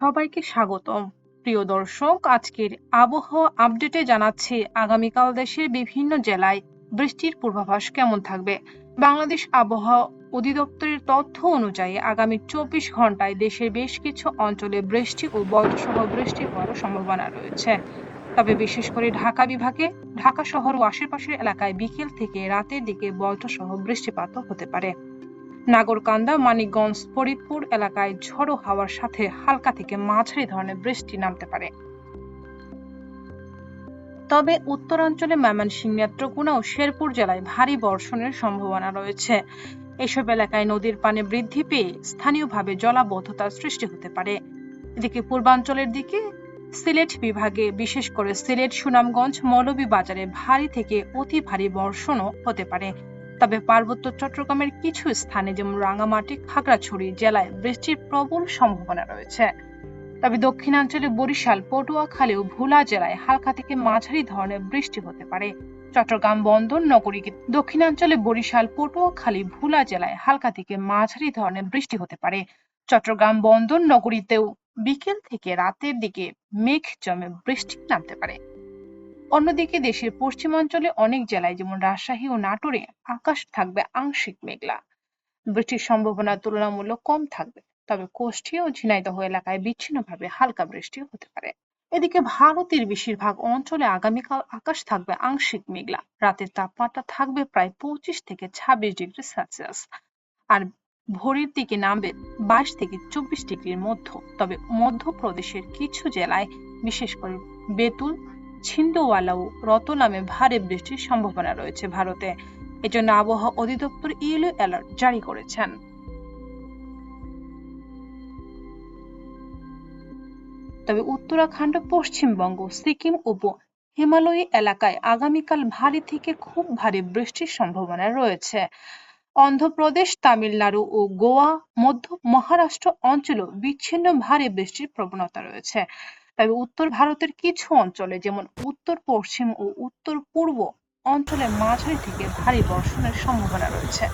সবাইকে স্বাগতম। প্রিয় দর্শক, আজকের আবহাওয়া আপডেটে জানাচ্ছে আগামীকাল দেশের বিভিন্ন জেলায় বৃষ্টির পূর্বাভাস কেমন থাকবে? বাংলাদেশ আবহাওয়া অধিদপ্তরের তথ্য অনুযায়ী আগামী চব্বিশ ঘন্টায় দেশের বেশ কিছু অঞ্চলে বৃষ্টি ও বজ্রসহ বৃষ্টি হওয়ার সম্ভাবনা রয়েছে। তবে বিশেষ করে ঢাকা বিভাগে, ঢাকা শহর ও আশেপাশের এলাকায় বিকেল থেকে রাতের দিকে বজ্রসহ বৃষ্টিপাতও হতে পারে। নাগরকান্দা, মানিকগঞ্জ, ফরিদপুর এলাকায় ঝড়ো হাওয়ার সাথে হালকা থেকে মাঝারি ধরনের বৃষ্টি নামতে পারে। তবে উত্তরাঞ্চলে ময়মনসিংহ নেত্রকোনা ও শেরপুর জেলায় ভারী বর্ষণের সম্ভাবনা রয়েছে। এসব এলাকায় নদীর পানি বৃদ্ধি পেয়ে স্থানীয়ভাবে জলাবদ্ধতার সৃষ্টি হতে পারে। এদিকে পূর্বাঞ্চলের দিকে সিলেট বিভাগে, বিশেষ করে সিলেট, সুনামগঞ্জ, মৌলভীবাজারে ভারী থেকে অতি ভারী বর্ষণও হতে পারে। তবে পার্বত্য চট্টগ্রামের কিছু স্থানে যেমন রাঙামাটি, খাগড়াছড়ি জেলায় বৃষ্টির প্রবল সম্ভাবনা রয়েছে। তবে দক্ষিণাঞ্চলে বরিশাল পটুয়াখালী ও ভোলা জেলায় হালকা থেকে মাঝারি ধরনের বৃষ্টি হতে পারে। চট্টগ্রাম বন্দর নগরী দক্ষিণাঞ্চলে বরিশাল পটুয়াখালী ভোলা জেলায় হালকা থেকে মাঝারি ধরনের বৃষ্টি হতে পারে। চট্টগ্রাম বন্দর নগরীতেও বিকেল থেকে রাতের দিকে মেঘ জমে বৃষ্টি নামতে পারে। অন্যদিকে দেশের পশ্চিমাঞ্চলে অনেক জেলায় যেমন রাজশাহী ও নাটোরে আকাশ থাকবে আংশিক মেঘলা। বৃষ্টির সম্ভাবনা তুলনামূলক কম থাকবে, তবে কোষ্ঠী ও ঝিনাইদহ এলাকায় বিচ্ছিন্নভাবে হালকা বৃষ্টি হতে পারে। এদিকে ভারতের বেশিরভাগ অঞ্চলে আগামীকাল আকাশ থাকবে আংশিক মেঘলা, রাতের তাপমাত্রা থাকবে প্রায় পঁচিশ থেকে ছাব্বিশ ডিগ্রি সেলসিয়াস, আর ভোরের দিকে নামবে বাইশ থেকে চব্বিশ ডিগ্রির মধ্য। তবে মধ্যপ্রদেশের কিছু জেলায়, বিশেষ করে বেতুল ছিন্দওয়ালা ও রতলামে ভারী বৃষ্টির সম্ভাবনা রয়েছে ভারতে। এজন্য আবহাওয়া অধিদপ্তর ইয়েলো অ্যালার্ট জারি করেছেন। তবে উত্তরাখণ্ড, পশ্চিমবঙ্গ, সিকিম ও হিমালয়ী এলাকায় আগামীকাল ভারী থেকে খুব ভারী বৃষ্টির সম্ভাবনা রয়েছে। অন্ধ্রপ্রদেশ, তামিলনাড়ু ও গোয়া, মধ্য মহারাষ্ট্র অঞ্চলেও বিচ্ছিন্ন ভারী বৃষ্টির প্রবণতা রয়েছে। তবে উত্তর ভারতের কিছু অঞ্চলে, যেমন উত্তর পশ্চিম ও উত্তর পূর্ব অঞ্চলে মাঝারি থেকে ভারী বর্ষণের সম্ভাবনা রয়েছে।